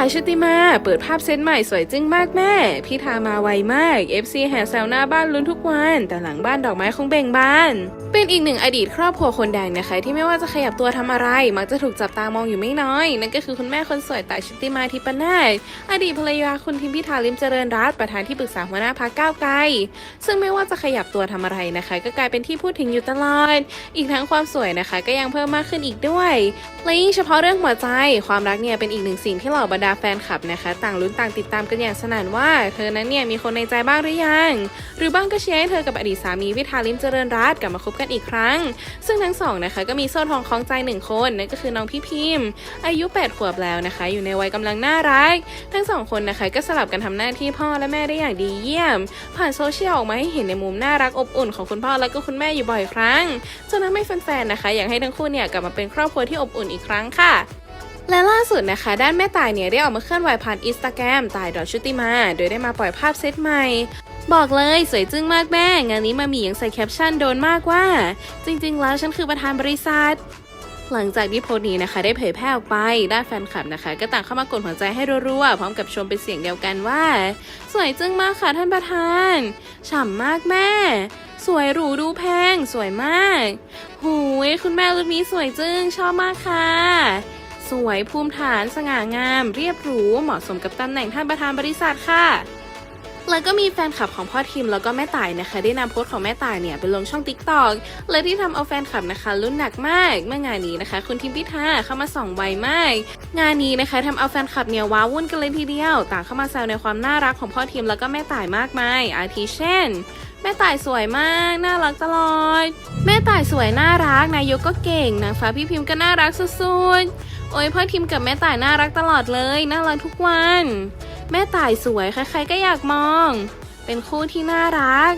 ายชุติมา เปิดภาพเซตใหม่สวยจึ้งมากแม่ พี่ทามาไวมาก FC แห่แซวหน้าบ้านลุ้นทุกวัน แต่หลังบ้านดอกไม้คงเบ่งบาน เป็นอีกหนึ่งอดีตครอบครัวคนดังนะคะ ที่ไม่ว่าจะขยับตัวทำอะไร มักจะถูกจับตามองอยู่ไม่น้อย นั่นก็คือคุณแม่คนสวยต่ายชุติมาทิปนาศอดีตภรรยาคุณทิมพิธาลิมเจริญรัตน์ประธานที่ปรึกษาหัวหน้าพรรคก้าวไกล ซึ่งไม่ว่าจะขยับตัวทำอะไรนะคะ ก็กลายเป็นที่พูดถึงอยู่ตลอด อีกทั้งความสวยนะคะ ก็ยังเพิ่มมากขึ้นอีกด้วยและยิ่งเฉพาะเรื่องหัวใจ ความรักเนี่ยเป็นอีกหนึ่งสิ่งที่เหล่าบรรดาแฟนคลับนะคะ ต่างลุ้นต่างติดตามกันอย่างสนั่นว่า เธอนั้นเนี่ยมีคนในใจบ้างหรือยัง หรือบ้างก็เชียร์ให้เธอกับอดีตสามีพิธาลิมเจริญรัตน์กลับมาคบกันอีกครั้ง ซึ่งทั้งสองนะคะก็มีโซ่ทองคล้องใจหนึ่งคนนั่นก็คือน้องพี่พิมพ์ อายุ 8 ขวบแล้วนะคะ อยู่ในวัยกำลังน่ารัก ทั้งสองคนนะคะก็สลับกันทำหน้าที่พ่อและแม่ได้อย่างดีเยี่ยม ผ่านโซเชียลออกมาให้เห็นในมุมน่ารักอบอุ่นของคุณพ่อและก็คุณแม่อยู่บ่อยครั้งจนทำให้แฟนๆนะคะ อยากให้ทั้งคู่เนี่ยกลับมาเป็นครอบครัวที่อบอุ่นอีกครั้งค่ะ และล่าสุดนะคะ ด้านแม่ตายเนี่ยได้ออกมาเคลื่อนไหวผ่านอินสตาแกรมตายดอชุติมา โดยได้มาปล่อยภาพเซตใหม่ บอกเลยสวยจึ้งมากแม่ งานนี้มามียังใส่แคปชั่นโดนมากว่า จริงๆ แล้วฉันคือประธานบริษัทหลังจากที่โพสต์นี้นะคะ ได้เผยแพร่ออกไปด้านแฟนคลับนะคะ ก็ต่างเข้ามากดหัวใจให้รัวๆพร้อมกับชมเป็นเสียงเดียวกันว่า สวยจึ้งมากค่ะท่านประธานฉ่ำมากแม่ สวยหรูดูแพง สวยมาก หูยคุณแม่รุ่นนี้สวยจึ้งชอบมากค่ะ สวย ภูมิฐาน สง่างาม เรียบหรู เหมาะสมกับตำแหน่งท่านประธานบริษัทค่ะ แล้วก็มีแฟนคลับของพ่อทิมแล้วก็แม่ต่ายนะคะ ได้นำโพสต์ของแม่ต่ายเนี่ยไปลงช่องติ๊กตอกและที่ทำเอาแฟนคลับนะคะลุ้นหนักมาก เมื่องานนี้นะคะ คุณทิมพิธาเข้ามาส่องไวมาก งานนี้นะคะทำเอาแฟนคลับเนี่ยว้าวุ่นกันเลยทีเดียว ต่างเข้ามาแซวในความน่ารักของพ่อทิมแล้วก็แม่ต่ายมากมาย อาทิเช่น แม่ต่ายสวยมาก น่ารักตลอด แม่ต่ายสวยน่ารัก นายกก็เก่งนางฟ้าพี่พิมพ์ก็น่ารักสุดๆ โอ้ยพ่อทิมกับแม่ต่ายน่ารักตลอดเลย น่ารักทุกวัน แม่ต่ายสวย ใครๆก็อยากมอง เป็นคู่ที่น่ารัก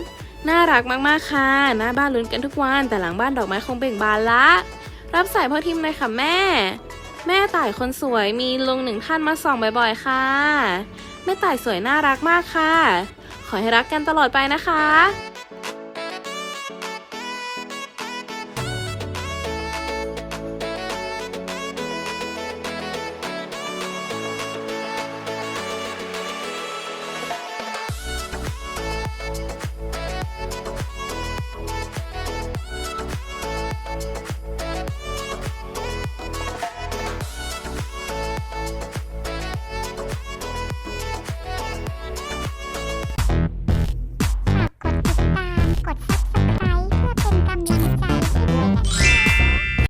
น่ารักมากๆค่ะ หน้าบ้านลุ้นกันทุกวัน แต่หลังบ้านดอกไม้คงเบ่งบานละ รับสายพ่อทิมเลยค่ะแม่ แม่ต่ายคนสวยมีลุงหนึ่งท่านมาส่องบ่อยๆ ค่ะ แม่ต่ายสวยน่ารักมากค่ะ ขอให้รักกันตลอดไปนะคะ